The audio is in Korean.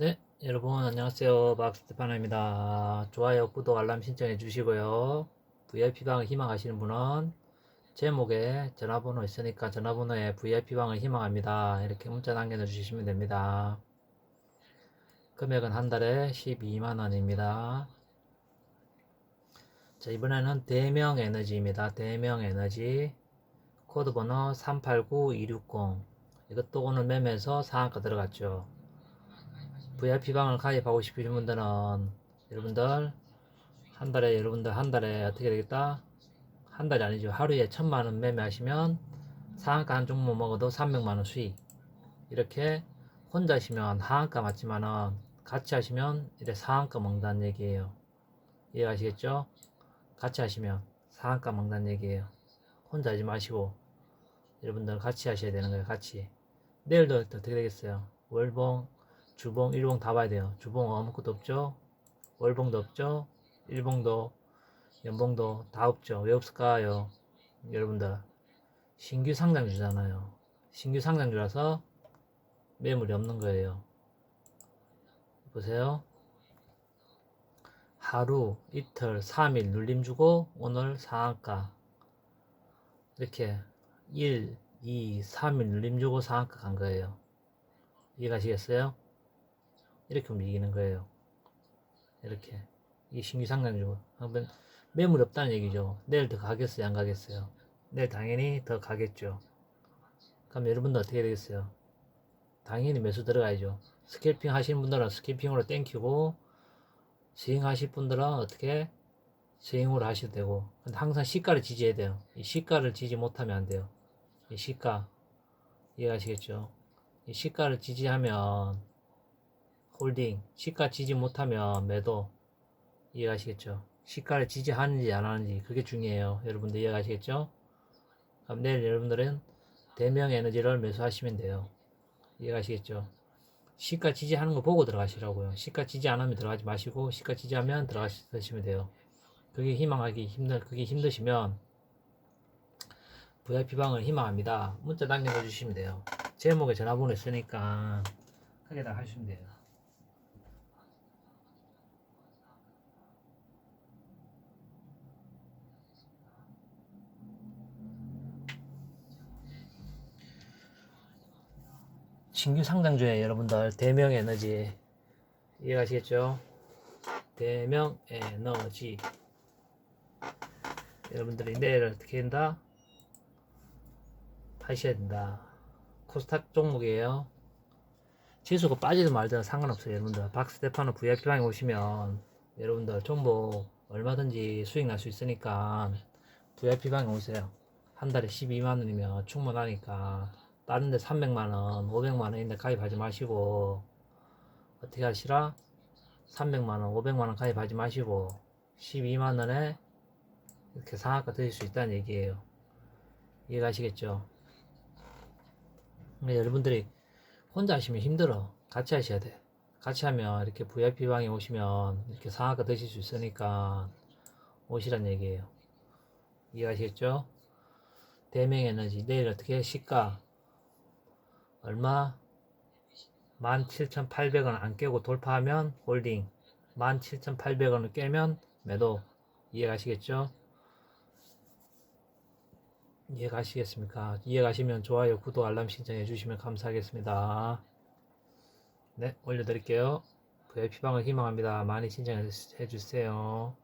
네, 여러분 안녕하세요. 박스테파노입니다. 좋아요, 구독, 알람 신청해 주시고요. VIP방을 희망하시는 분은 제목에 전화번호 있으니까 전화번호에 VIP방을 희망합니다. 이렇게 문자 남겨 주시면 됩니다. 금액은 한 달에 12만원입니다. 자, 이번에는 대명 에너지입니다. 대명 에너지. 코드 번호 389260. 이것도 오늘 매매에서 상한가 들어갔죠. VIP방을 가입하고 싶으신 분들은 여러분들 한 달에 여러분들 한 달에 어떻게 되겠다? 한 달이 아니죠. 하루에 천만 원 매매하시면 상한가 한 종목 먹어도 300만 원 수익. 이렇게 혼자 하시면 하한가 맞지만은 같이 하시면 이래 상한가 먹는다는 얘기예요. 이해가시겠죠? 같이 하시면 상한가 먹는다는 얘기예요. 혼자 하지 마시고 여러분들 같이 하셔야 되는 거예요. 같이. 내일도 어떻게 되겠어요? 월봉 주봉, 일봉 다 봐야 돼요. 주봉 아무것도 없죠? 월봉도 없죠? 일봉도, 연봉도 다 없죠. 왜 없을까요? 여러분들, 신규 상장주잖아요. 신규 상장주라서 매물이 없는 거예요. 보세요. 하루, 이틀, 3일 눌림 주고 오늘 상한가. 이렇게 1, 2, 3일 눌림 주고 상한가 간 거예요. 이해가시겠어요? 이렇게 움직이는 거예요. 이렇게. 이게 신규 상장주고. 한번 매물이 없다는 얘기죠. 내일 더 가겠어요? 안 가겠어요? 내일 당연히 더 가겠죠. 그럼 여러분들 어떻게 되겠어요? 당연히 매수 들어가야죠. 스캘핑 하시는 분들은 스캘핑으로 땡기고, 스윙 하실 분들은 어떻게 스윙으로 하셔도 되고, 근데 항상 시가를 지지해야 돼요. 이 시가를 지지 못하면 안 돼요. 이 시가. 이해하시겠죠? 이 시가를 지지하면 홀딩, 시가 지지 못하면 매도 이해가시겠죠? 시가를 지지하는지 안 하는지 그게 중요해요. 여러분들 이해가시겠죠? 그럼 내일 여러분들은 대명 에너지를 매수하시면 돼요. 이해가시겠죠? 시가 지지하는 거 보고 들어가시라고요. 시가 지지 안 하면 들어가지 마시고 시가 지지하면 들어가시면 돼요. 그게 희망하기 힘들 그게 힘드시면 VIP방을 희망합니다. 문자 남겨주시면 돼요. 제목에 전화번호 있으니까 거기다 하시면 돼요. 신규 상장주에 여러분들 대명 에너지 이해가시겠죠? 대명 에너지 여러분들이 내일 어떻게 된다? 하셔야 된다. 코스닥 종목이에요. 지수가 빠지든 말든 상관없어요. 여러분들 박스테파노 VIP방에 오시면 여러분들 종목 얼마든지 수익 날 수 있으니까 VIP방에 오세요. 한 달에 12만원이면 충분하니까 다른 데 300만원, 500만원인데 가입하지 마시고 어떻게 하시라? 300만원, 500만원 가입하지 마시고 12만원에 이렇게 상한가 드실 수 있다는 얘기예요. 이해가시겠죠? 근데 여러분들이 혼자 하시면 힘들어. 같이 하셔야 돼. 같이 하면 이렇게 VIP방에 오시면 이렇게 상한가 드실 수 있으니까 오시란 얘기예요. 이해가시겠죠? 대명에너지 내일 어떻게 시가 얼마? 17,800원 안 깨고 돌파하면 홀딩 17,800원을 깨면 매도 이해가시겠죠? 이해가시겠습니까? 이해가시면 좋아요, 구독, 알람 신청해 주시면 감사하겠습니다. 네, 올려드릴게요. VIP방을 희망합니다. 많이 신청해 주세요.